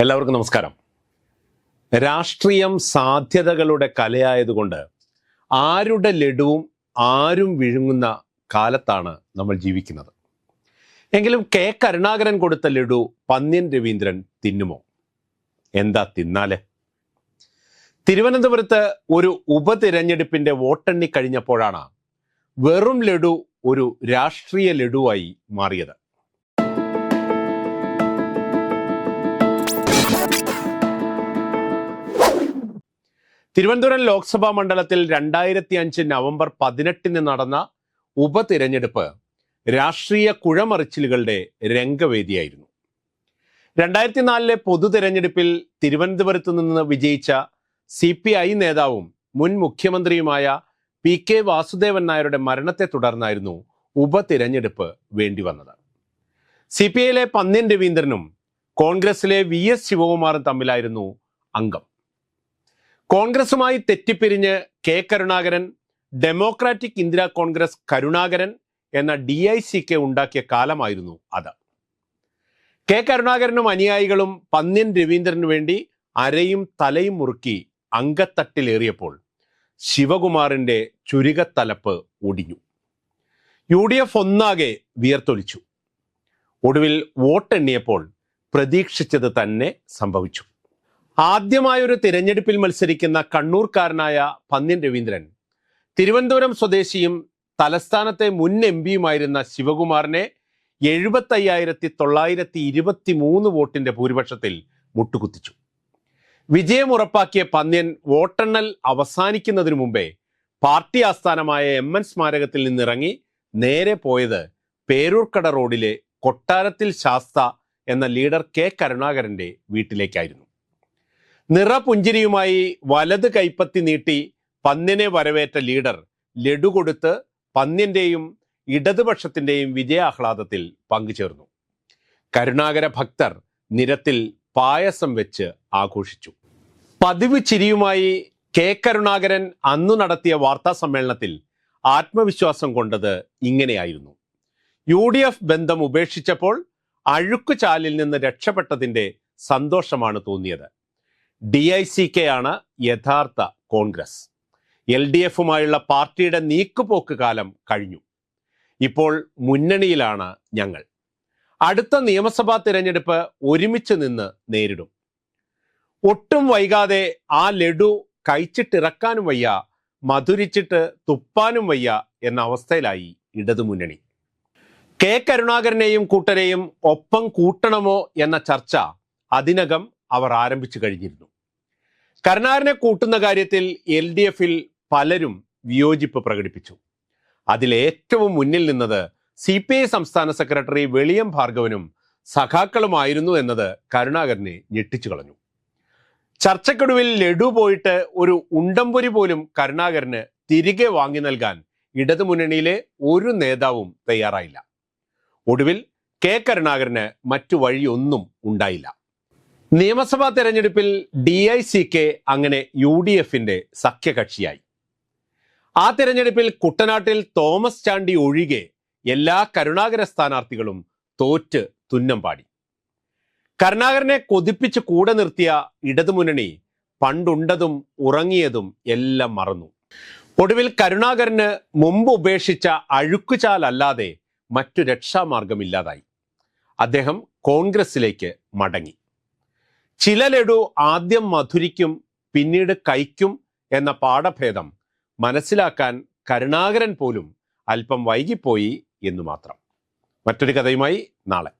എല്ലാവർക്കും നമസ്കാരം. രാഷ്ട്രീയം സാധ്യതകളുടെ കലയായതുകൊണ്ട് ആരുടെ ലഡുവും ആരും വിഴുങ്ങുന്ന കാലത്താണ് നമ്മൾ ജീവിക്കുന്നത്. എങ്കിലും കെ കരുണാകരൻ കൊടുത്ത ലഡു പന്ന്യൻ രവീന്ദ്രൻ തിന്നുമോ? എന്താ തിന്നാലേ? തിരുവനന്തപുരത്ത് ഒരു ഉപതിരഞ്ഞെടുപ്പിന്റെ വോട്ടെണ്ണി കഴിഞ്ഞപ്പോഴാണ് വെറും ലഡു ഒരു രാഷ്ട്രീയ ലഡുവായി മാറിയത്. തിരുവനന്തപുരം ലോക്സഭാ മണ്ഡലത്തിൽ രണ്ടായിരത്തി അഞ്ച് നവംബർ പതിനെട്ടിന് നടന്ന ഉപതിരഞ്ഞെടുപ്പ് രാഷ്ട്രീയ കുഴമറിച്ചിലുകളുടെ രംഗവേദിയായിരുന്നു. രണ്ടായിരത്തി നാലിലെ പൊതു തിരഞ്ഞെടുപ്പിൽ തിരുവനന്തപുരത്ത് നിന്ന് വിജയിച്ച സി പി ഐ നേതാവും മുൻ മുഖ്യമന്ത്രിയുമായ പി കെ വാസുദേവൻ നായരുടെ മരണത്തെ തുടർന്നായിരുന്നു ഉപതിരഞ്ഞെടുപ്പ് വേണ്ടിവന്നത്. സി പി ഐയിലെ പന്ന്യൻ രവീന്ദ്രനും കോൺഗ്രസിലെ വി എസ് ശിവകുമാറും തമ്മിലായിരുന്നു അംഗം. കോൺഗ്രസുമായി തെറ്റിപ്പിരിഞ്ഞ് കെ കരുണാകരൻ ഡെമോക്രാറ്റിക് ഇന്ദിരാ കോൺഗ്രസ് കരുണാകരൻ എന്ന ഡി ഐ സി കെ ഉണ്ടാക്കിയ കാലമായിരുന്നു അത്. കെ കരുണാകരനും അനുയായികളും പന്ന്യൻ രവീന്ദ്രനു വേണ്ടി അരയും തലയും മുറുക്കി അങ്കത്തട്ടിലേറിയപ്പോൾ ശിവകുമാറിന്റെ ചുരുകത്തലപ്പ് ഒടിഞ്ഞു. യു ഡി എഫ് ഒന്നാകെ വിയർത്തൊലിച്ചു. ഒടുവിൽ വോട്ടെണ്ണിയപ്പോൾ പ്രതീക്ഷിച്ചത് തന്നെ സംഭവിച്ചു. ആദ്യമായൊരു തിരഞ്ഞെടുപ്പിൽ മത്സരിക്കുന്ന കണ്ണൂർക്കാരനായ പന്ന്യൻ രവീന്ദ്രൻ. തിരുവനന്തപുരം സ്വദേശിയും തലസ്ഥാനത്തെ മുൻ എം പിയുമായിരുന്ന ശിവകുമാറിനെ എഴുപത്തയ്യായിരത്തി തൊള്ളായിരത്തി ഇരുപത്തി മൂന്ന് വോട്ടിന്റെ ഭൂരിപക്ഷത്തിൽ മുട്ടുകുത്തിച്ചു. വിജയം ഉറപ്പാക്കിയ പന്ന്യൻ വോട്ടെണ്ണൽ അവസാനിക്കുന്നതിനു മുമ്പേ പാർട്ടി ആസ്ഥാനമായ എം എൻ സ്മാരകത്തിൽ നിന്നിറങ്ങി നേരെ പോയത് പേരൂർക്കട റോഡിലെ കൊട്ടാരത്തിൽ ശാസ്ത എന്ന ലീഡർ കെ കരുണാകരന്റെ വീട്ടിലേക്കായിരുന്നു. നിറപുഞ്ചിരിയുമായി വലത് കൈപ്പത്തി നീട്ടി പന്നിനെ വരവേറ്റ ലീഡർ ലഡു കൊടുത്ത് പന്നിന്റെയും ഇടതുപക്ഷത്തിന്റെയും വിജയാഹ്ലാദത്തിൽ പങ്കുചേർന്നു. കരുണാകര ഭക്തർ നിരത്തിൽ പായസം വെച്ച് ആഘോഷിച്ചു. പതിവ് ചിരിയുമായി കെ കരുണാകരൻ അന്നു നടത്തിയ വാർത്താ സമ്മേളനത്തിൽ ആത്മവിശ്വാസം കൊണ്ടത് ഇങ്ങനെയായിരുന്നു. യു ഡി എഫ് ബന്ധം ഉപേക്ഷിച്ചപ്പോൾ അഴുക്കുചാലിൽ നിന്ന് രക്ഷപ്പെട്ടതിന്റെ സന്തോഷമാണ് തോന്നിയത്. ഡി ഐ സി കെ ആണ് യഥാർത്ഥ കോൺഗ്രസ്. എൽ ഡി എഫുമായുള്ള പാർട്ടിയുടെ നീക്കുപോക്ക് കാലം കഴിഞ്ഞു. ഇപ്പോൾ മുന്നണിയിലാണ് ഞങ്ങൾ. അടുത്ത നിയമസഭാ തിരഞ്ഞെടുപ്പ് ഒരുമിച്ച് നിന്ന് നേരിടും. ഒട്ടും വൈകാതെ ആ ലഡു കഴിച്ചിട്ടിറക്കാനും വയ്യ മധുരിച്ചിട്ട് തുപ്പാനും വയ്യ എന്ന അവസ്ഥയിലായി ഇടതുമുന്നണി കെ കരുണാകരനെയും കൂട്ടരെയും ഒപ്പം കൂട്ടണമോ എന്ന ചർച്ച അതിനകം അവർ ആരംഭിച്ചു കഴിഞ്ഞിരുന്നു. കരുണാകരനെ കൂട്ടുന്ന കാര്യത്തിൽ എൽ ഡി എഫിൽ പലരും വിയോജിപ്പ് പ്രകടിപ്പിച്ചു. അതിലേറ്റവും മുന്നിൽ നിന്നത് സി പി ഐ സംസ്ഥാന സെക്രട്ടറി വെളിയം ഭാർഗവനും സഖാക്കളുമായിരുന്നു എന്നത് കരുണാകരനെ ഞെട്ടിച്ചു കളഞ്ഞു. ചർച്ചക്കൊടുവിൽ ലഡു പോയിട്ട് ഒരു ഉണ്ടംപൊരി പോലും കരുണാകരന് തിരികെ വാങ്ങി നൽകാൻ ഇടതുമുന്നണിയിലെ ഒരു നേതാവും തയ്യാറായില്ല. ഒടുവിൽ കെ കരുണാകരന് മറ്റു വഴിയൊന്നും ഉണ്ടായില്ല. നിയമസഭാ തെരഞ്ഞെടുപ്പിൽ ഡി ഐ സി കെ അങ്ങനെ യു ഡി എഫിന്റെ സഖ്യകക്ഷിയായി. ആ തെരഞ്ഞെടുപ്പിൽ കുട്ടനാട്ടിൽ തോമസ് ചാണ്ടി ഒഴികെ എല്ലാ കരുണാകര സ്ഥാനാർത്ഥികളും തോറ്റ് തുന്നം പാടി. കരുണാകരനെ കൊതിപ്പിച്ച് കൂടെ നിർത്തിയ ഇടതുമുന്നണി പണ്ടുണ്ടതും ഉറങ്ങിയതും എല്ലാം മറന്നു. ഒടുവിൽ കരുണാകരന് മുമ്പ് ഉപേക്ഷിച്ച അഴുക്കുചാലല്ലാതെ മറ്റു രക്ഷാമാർഗമില്ലാതായി. അദ്ദേഹം കോൺഗ്രസിലേക്ക് മടങ്ങി. ചില ലഡു ആദ്യം മധുരിക്കും പിന്നീട് കൈക്കും എന്ന പാഠഭേദം മനസ്സിലാക്കാൻ കരുണാകരൻ പോലും അല്പം വൈകിപ്പോയി എന്നു മാത്രം. മറ്റൊരു കഥയുമായി നാളെ.